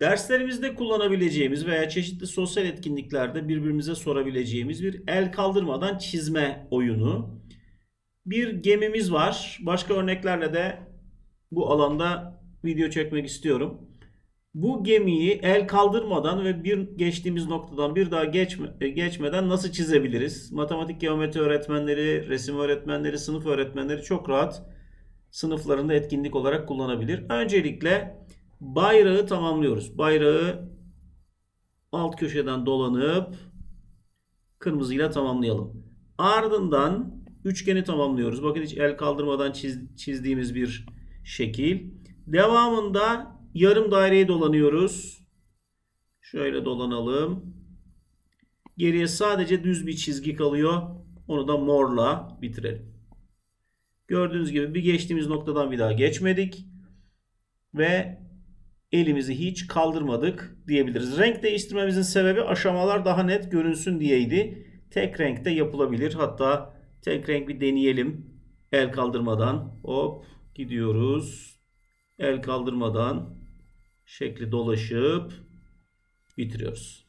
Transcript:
Derslerimizde kullanabileceğimiz veya çeşitli sosyal etkinliklerde birbirimize sorabileceğimiz bir el kaldırmadan çizme oyunu. Bir gemimiz var. Başka örneklerle de bu alanda video çekmek istiyorum. Bu gemiyi el kaldırmadan ve bir geçtiğimiz noktadan bir daha geçme, e, geçmeden nasıl çizebiliriz? Matematik geometri öğretmenleri, resim öğretmenleri, sınıf öğretmenleri çok rahat sınıflarında etkinlik olarak kullanabilir. Öncelikle bayrağı tamamlıyoruz. Bayrağı alt köşeden dolanıp kırmızıyla tamamlayalım. Ardından üçgeni tamamlıyoruz. Bakın hiç el kaldırmadan çiz- çizdiğimiz bir şekil. Devamında yarım daireyi dolanıyoruz. Şöyle dolanalım. Geriye sadece düz bir çizgi kalıyor. Onu da morla bitirelim. Gördüğünüz gibi bir geçtiğimiz noktadan bir daha geçmedik. Ve elimizi hiç kaldırmadık diyebiliriz. Renk değiştirmemizin sebebi aşamalar daha net görünsün diyeydi. Tek renkte yapılabilir. Hatta tek renk bir deneyelim. El kaldırmadan. Hop gidiyoruz. El kaldırmadan şekli dolaşıp bitiriyoruz.